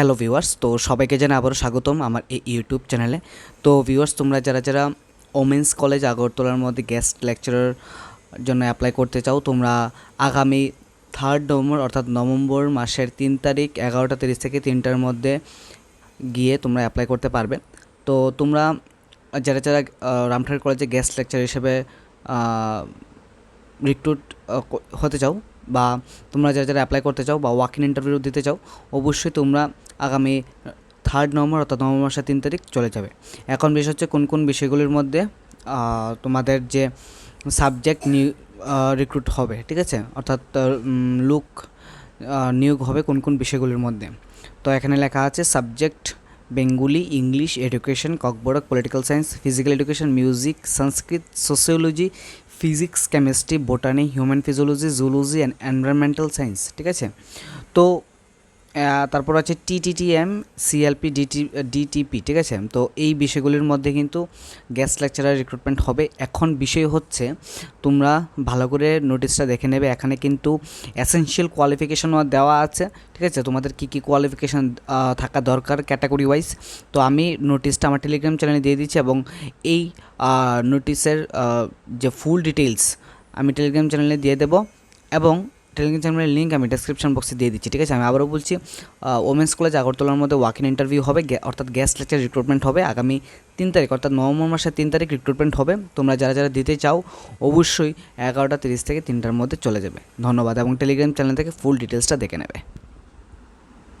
Hello viewers তো সবাইকে জানাই আবারও স্বাগতম আমার এই ইউটিউব চ্যানেলে তো ভিউয়ার্স তোমরা যারা যারা ওমেন্স কলেজ আগরতলার মধ্যে গেস্ট লেকচারার জন্য অ্যাপ্লাই করতে চাও, তোমরা আগামী থার্ড নভেম্বর অর্থাৎ নভেম্বর মাসের তিন তারিখ এগারোটা তিরিশ থেকে তিনটার মধ্যে গিয়ে তোমরা অ্যাপ্লাই করতে পারবে। তো তোমরা যারা যারা রামঠাকুর কলেজে গেস্ট লেকচার হিসেবে রিক্রুট হতে চাও বা তোমরা যারা যারা অ্যাপ্লাই করতে চাও বা ওয়াক ইন ইন্টারভিউ দিতে চাও, অবশ্যই তোমরা আগামী থার্ড নভেম্বর অর্থাৎ নভেম্বর মাসের তিন তারিখ চলে যাবে। এখন বিষয় হচ্ছে কোন কোন বিষয়গুলির মধ্যে তোমাদের যে সাবজেক্ট নিউ রিক্রুট হবে, ঠিক আছে? অর্থাৎ লুক নিয়োগ হবে কোন কোন বিষয়গুলির মধ্যে। তো এখানে লেখা আছে subject Bengali English education Kokborok political science physical education music Sanskrit sociology physics chemistry botany human physiology zoology and environmental science ঠিক আছে? তো তারপর আছে টিটিটিএম সিএলপি ডিটি ডিটিপি ঠিক আছে? তো এই বিষয়গুলির মধ্যে কিন্তু গ্যাস লেকচারার রিক্রুটমেন্ট হবে। এখন বিষয় হচ্ছে, তোমরা ভালো করে নোটিশটা দেখে নেবে। এখানে কিন্তু অ্যাসেনশিয়াল কোয়ালিফিকেশনও দেওয়া আছে, ঠিক আছে? তোমাদের কী কী কোয়ালিফিকেশান থাকা দরকার ক্যাটাগরি ওয়াইজ তো আমি নোটিশটা আমার টেলিগ্রাম চ্যানেলে দিয়ে দিচ্ছি এবং এই নোটিশের যে ফুল ডিটেলস আমি টেলিগ্রাম চ্যানেলে দিয়ে দেবো। এবং টেলিগ্রাম চ্যানেলের লিঙ্ক আমি ডেসক্রিপশন বক্সে দিয়ে দিচ্ছি, ঠিক আছে? আমি আবারও বলছি ওমেন্স কলেজ আগরতলার মধ্যে ওয়াক ইন ইন্টারভিউ হবে অর্থাৎ গ্যাস লেকচার রিক্রুটমেন্ট হবে আগামী তিন তারিখ, অর্থাৎ নভেম্বর মাসের তিন তারিখ রিক্রুটমেন্ট হবে। তোমরা যারা যারা দিতে চাও, অবশ্যই এগারোটা তিরিশ থেকে তিনটার মধ্যে চলে যাবে। ধন্যবাদ, এবং টেলিগ্রাম চ্যানেল থেকে ফুল ডিটেলসটা দেখে নেবে।